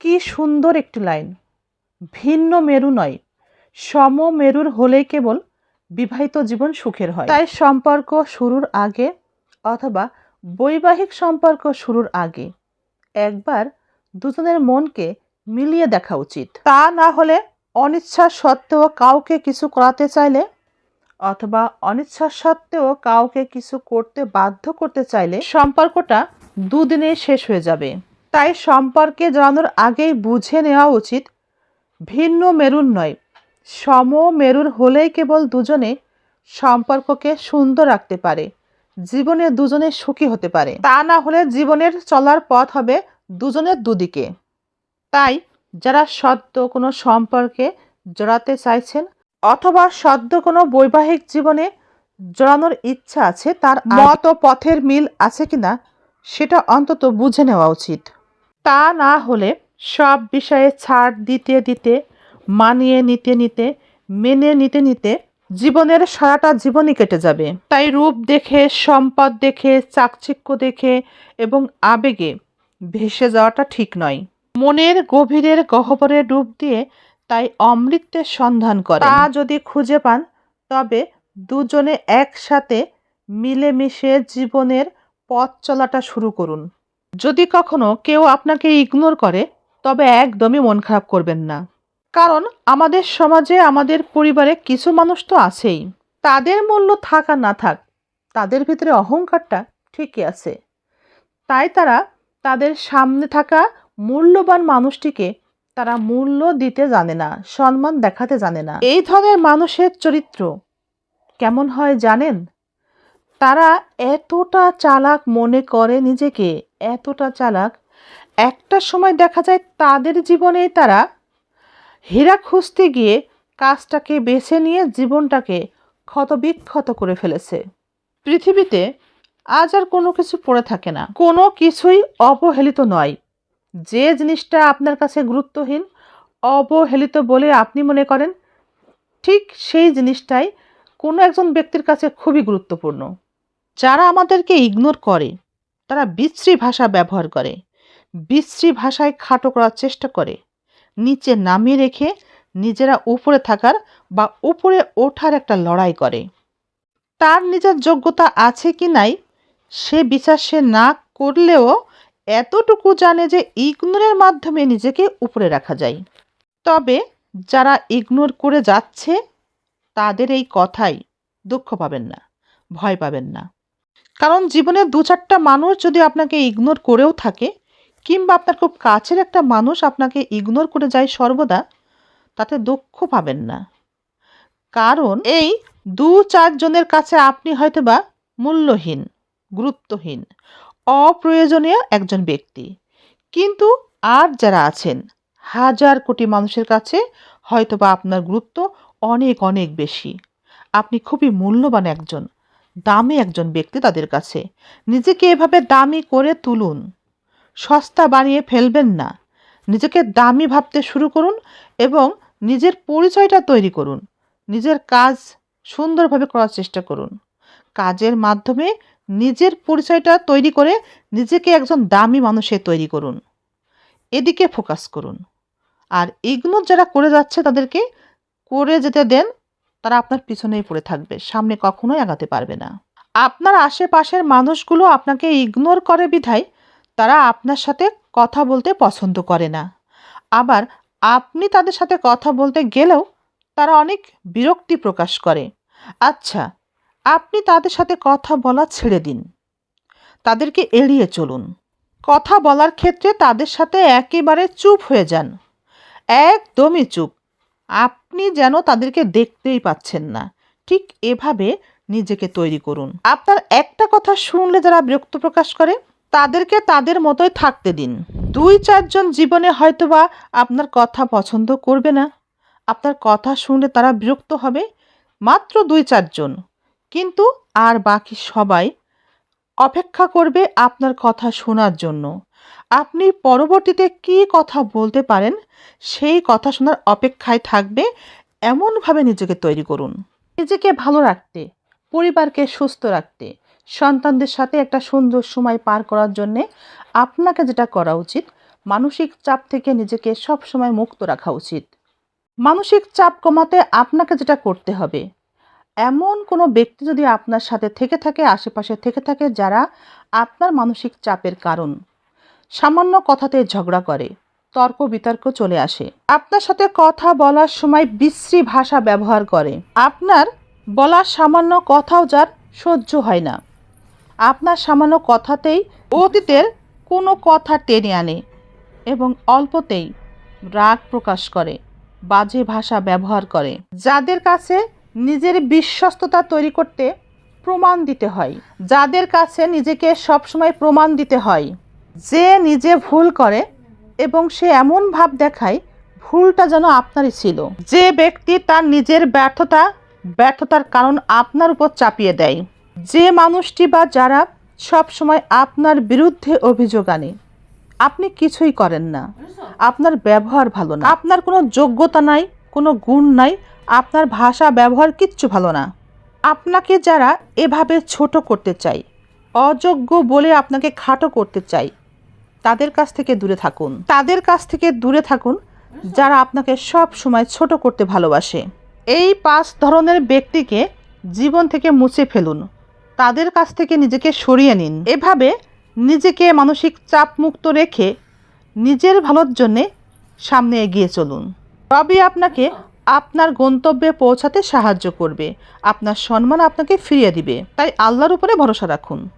কি সুন্দর একটি লাইন। ভিন্ন মেরু নয়, সম মেরুর হলেই কেবল বিবাহিত জীবন সুখের হয়। তাই সম্পর্ক শুরুর আগে অথবা বৈবাহিক সম্পর্ক শুরুর আগে একবার দুজনের মনকে মিলিয়ে দেখা উচিত। তা না হলে অনিচ্ছা সত্ত্বেও কাউকে কিছু করাতে চাইলে অথবা অনিচ্ছা সত্ত্বেও কাউকে কিছু করতে বাধ্য করতে চাইলে সম্পর্কটা দুদিনে শেষ হয়ে যাবে। তাই সম্পর্কে জড়ানোর আগেই বুঝে নেওয়া উচিত ভিন্ন মেরুর নয়। সম মেরুর হলেই কেবল দুজনে সম্পর্ককে সুন্দর রাখতে পারে জীবনে দুজনে সুখী হতে পারে। তা না হলে জীবনের চলার পথ হবে দুজনের দুদিকে। তাই যারা সদ্য কোনো সম্পর্কে জড়াতে চাইছেন অথবা সদ্য কোনো বৈবাহিক জীবনে জড়ানোর ইচ্ছা আছে তার মত ও পথের মিল আছে কিনা সেটা অন্তত বুঝে নেওয়া উচিত। তা না হলে সব বিষয়ে ছাড় দিতে দিতে, মানিয়ে নিতে নিতে, মেনে নিতে নিতে জীবনের সারাটা জীবনই কেটে যাবে। তাই রূপ দেখে, সম্পদ দেখে, চাকচিক্য দেখে এবং আবেগে ভেসে যাওয়াটা ঠিক নয়। মনের গভীরের গহ্বরে ডুব দিয়ে তাই অমৃতের সন্ধান করে তা যদি খুঁজে পান, তবে দুজনে একসাথে মিলেমিশে জীবনের পথ চলাটা শুরু করুন। যদি কখনো কেউ আপনাকে ইগনোর করে, তবে একদমই মন খারাপ করবেন না। কারণ আমাদের সমাজে, আমাদের পরিবারে কিছু মানুষ তো আছেই। তাদের মূল্য থাক আর না থাক, তাদের ভিতরে অহংকারটা ঠিকই আছে। তাই তারা তাদের সামনে থাকা মূল্যবান মানুষটিকে তারা মূল্য দিতে জানে না, সম্মান দেখাতে জানে না। এই ধরনের মানুষের চরিত্র কেমন হয় জানেন? তারা এতটা চালাক মনে করে নিজেকে এতটা চালাক, একটা সময় দেখা যায় তাদের জীবনে তারা হীরা খুঁজতে গিয়ে কাজটাকে বেছে নিয়ে জীবনটাকে ক্ষতবিক্ষত করে ফেলেছে। পৃথিবীতে আজ আর কোনো কিছু পড়ে থাকে না। কোনো কিছুই অবহেলিত নয়। যে জিনিসটা আপনার কাছে গুরুত্বহীন, অবহেলিত বলে আপনি মনে করেন, ঠিক সেই জিনিসটাই কোনো একজন ব্যক্তির কাছে খুবই গুরুত্বপূর্ণ। যারা আমাদেরকে ইগনোর করে তারা বিশ্রী ভাষা ব্যবহার করে। বিশ্রী ভাষায় খাটো করার চেষ্টা করে। নিচে নামিয়ে রেখে নিজেরা উপরে থাকার বা উপরে ওঠার একটা লড়াই করে। তার নিজের যোগ্যতা আছে কি নাই, সে বিচার সে না করলেও এতটুকু জানে যে ইগনোরের মাধ্যমে নিজেকে উপরে রাখা যায়। তবে যারা ইগনোর করে যাচ্ছে, তাদের এই কথাই দুঃখ পাবেন না, ভয় পাবেন না। কারণ জীবনে দু চারটা মানুষ যদি আপনাকে ইগনোর করেও থাকে, কিংবা আপনার খুব কাছের একটা মানুষ আপনাকে ইগনোর করে যায় সর্বদা, তাতে দুঃখ পাবেন না। কারণ এই দু চারজনের কাছে আপনি হয়তোবা মূল্যহীন, গুরুত্বহীন, অপ্রয়োজনীয় একজন ব্যক্তি। কিন্তু আর যারা আছেন, হাজার কোটি মানুষের কাছে হয়তোবা আপনার গুরুত্ব অনেক অনেক বেশি। আপনি খুবই মূল্যবান একজন। দামি একজন ব্যক্তি তাদের কাছে। নিজেকে এভাবে দামি করে তুলুন। সস্তা বানিয়ে ফেলবেন না। নিজেকে দামি ভাবতে শুরু করুন এবং নিজের পরিচয়টা তৈরি করুন। নিজের কাজ সুন্দরভাবে করার চেষ্টা করুন। কাজের মাধ্যমে নিজের পরিচয়টা তৈরি করে নিজেকে একজন দামি মানুষে তৈরি করুন। এদিকে ফোকাস করুন। আর ইগনোর যারা করে যাচ্ছে তাদেরকে করে যেতে দেন তারা আপনার পিছনেই পড়ে থাকবে, সামনে কখনোই আগাতে পারবে না। আপনার আশেপাশের মানুষগুলো আপনাকে ইগনোর করে বিধায়, তারা আপনার সাথে কথা বলতে পছন্দ করে না। আবার আপনি তাদের সাথে কথা বলতে গেলেও তারা অনেক বিরক্তি প্রকাশ করে। আচ্ছা আপনি তাদের সাথে কথা বলা ছেড়ে দিন। তাদেরকে এড়িয়ে চলুন। কথা বলার ক্ষেত্রে তাদের সাথে একেবারে চুপ হয়ে যান। একদমই চুপ। আপনি যেন তাদেরকে দেখতেই পাচ্ছেন না। ঠিক এভাবে নিজেকে তৈরি করুন। আপনার একটা কথা শুনলে যারা বিরক্ত প্রকাশ করে, তাদেরকে তাদের মতোই থাকতে দিন। দুই চারজন জীবনে হয়তোবা আপনার কথা পছন্দ করবে না। আপনার কথা শুনলে তারা বিরক্ত হবে, মাত্র দুই চারজন। কিন্তু আর বাকি সবাই অপেক্ষা করবে আপনার কথা শোনার জন্য। আপনি পরবর্তীতে কী কথা বলতে পারেন? সেই কথা শোনার অপেক্ষায় থাকবে। এমনভাবে নিজেকে তৈরি করুন। নিজেকে ভালো রাখতে, পরিবারকে সুস্থ রাখতে, সন্তানদের সাথে একটা সুন্দর সময় পার করার জন্যে আপনাকে যেটা করা উচিত, মানসিক চাপ থেকে নিজেকে সবসময় মুক্ত রাখা উচিত। মানসিক চাপ কমাতে আপনাকে যেটা করতে হবে, এমন কোনো ব্যক্তি যদি আপনার সাথে থেকে থাকে, আশেপাশে থেকে থাকে যারা আপনার মানসিক চাপের কারণ। সামান্য কথাতে ঝগড়া করে। তর্ক বিতর্ক চলে আসে। আপনার সাথে কথা বলার সময় বিশ্রী ভাষা ব্যবহার করে। আপনার বলার সামান্য কথাও যার সহ্য হয় না। আপনার সামান্য কথাতেই অতীতের কোনো কথা টেনে আনে এবং অল্পতেই রাগ প্রকাশ করে, বাজে ভাষা ব্যবহার করে। যাদের কাছে নিজের বিশ্বস্ততা তৈরি করতে প্রমাণ দিতে হয়। যাদের কাছে নিজেকে সবসময় প্রমাণ দিতে হয়। যে নিজে ভুল করে এবং সে এমন ভাব দেখায়, ভুলটা যেন আপনারই ছিল। যে ব্যক্তি তার নিজের ব্যর্থতা, ব্যর্থতার কারণ আপনার উপর চাপিয়ে দেয়। যে মানুষটি বা যারা সব সময় আপনার বিরুদ্ধে অভিযোগ আনে, আপনি কিছুই করেন না। আপনার ব্যবহার ভালো না। আপনার কোনো যোগ্যতা নাই, কোনো গুণ নাই, আপনার ভাষা, ব্যবহার কিচ্ছু ভালো না। আপনাকে যারা এভাবে ছোট করতে চায়, অযোগ্য বলে আপনাকে খাটো করতে চায় তাদের কাছ থেকে দূরে থাকুন। তাদের কাছ থেকে দূরে থাকুন, যারা আপনাকে সব সময় ছোট করতে ভালোবাসে। এই পাঁচ ধরনের ব্যক্তিকে জীবন থেকে মুছে ফেলুন। তাদের কাছ থেকে নিজেকে সরিয়ে নিন। এভাবে নিজেকে মানসিক চাপ মুক্ত রেখে নিজের ভালোর জন্যে সামনে এগিয়ে চলুন। তবে আপনাকে আপনার গন্তব্যে পৌঁছাতে সাহায্য করবে। আপনার সম্মান আপনাকে ফিরিয়ে দিবে। তাই আল্লাহর উপরে ভরসা রাখুন।